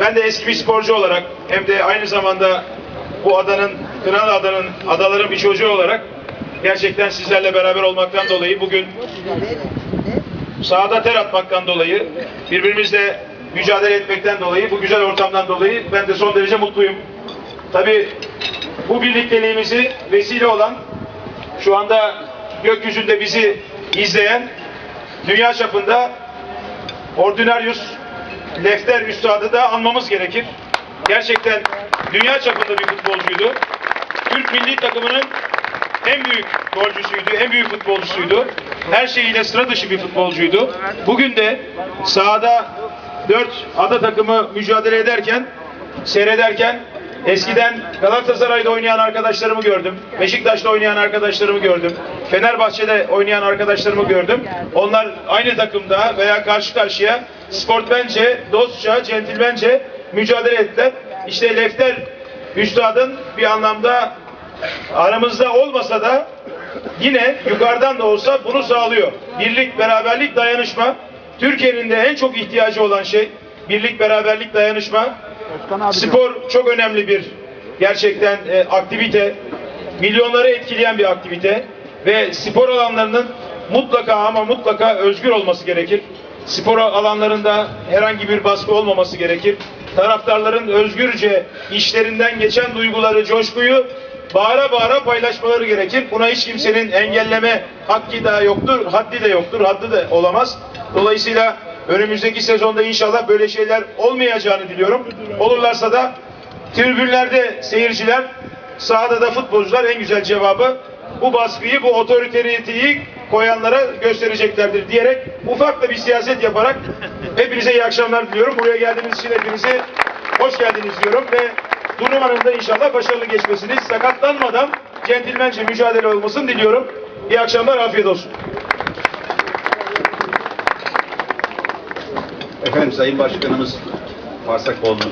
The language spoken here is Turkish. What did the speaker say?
Ben de eski bir sporcu olarak hem de aynı zamanda bu adanın, Kınalı adanın, adaların bir çocuğu olarak gerçekten sizlerle beraber olmaktan dolayı bugün sahada ter atmaktan dolayı, birbirimizle mücadele etmekten dolayı, bu güzel ortamdan dolayı ben de son derece mutluyum. Tabii bu birlikteliğimizi vesile olan, şu anda gökyüzünde bizi izleyen, dünya çapında Ordinarius Lefter Üstad'ı da anmamız gerekir. Gerçekten dünya çapında bir futbolcuydu. Türk milli takımının en büyük golcüsüydü, en büyük futbolcusuydu. Her şeyiyle sıra dışı bir futbolcuydu. Bugün de sahada 4 ada takımı mücadele ederken, seyrederken eskiden Galatasaray'da oynayan arkadaşlarımı gördüm. Beşiktaş'ta oynayan arkadaşlarımı gördüm. Fenerbahçe'de oynayan arkadaşlarımı gördüm. Onlar aynı takımda veya karşı karşıya sportmence, dostça, centilmence mücadele ettiler. İşte Lefter Üstad'ın bir anlamda aramızda olmasa da yine yukarıdan da olsa bunu sağlıyor. Birlik, beraberlik, dayanışma. Türkiye'nin de en çok ihtiyacı olan şey birlik, beraberlik, dayanışma. Spor çok önemli bir gerçekten e, aktivite. Milyonları etkileyen bir aktivite ve spor alanlarının mutlaka ama mutlaka özgür olması gerekir. Spor alanlarında herhangi bir baskı olmaması gerekir. Taraftarların özgürce işlerinden geçen duyguları, coşkuyu bağıra bağıra paylaşmaları gerekir. Buna hiç kimsenin engelleme hakkı da yoktur, haddi de yoktur, haddi de olamaz. Dolayısıyla önümüzdeki sezonda inşallah böyle şeyler olmayacağını diliyorum. Olurlarsa da tribünlerde seyirciler, sahada da futbolcular en güzel cevabı bu baskıyı, bu otoriteriteyi koyanlara göstereceklerdir diyerek ufak da bir siyaset yaparak hepinize iyi akşamlar diliyorum. Buraya geldiğiniz için hepinize hoş geldiniz diyorum ve turnuvanın da inşallah başarılı geçmesini sakatlanmadan centilmence mücadele olmasını diliyorum. İyi akşamlar, afiyet olsun. Efendim Sayın Başkanımız Farsakoğlu'nu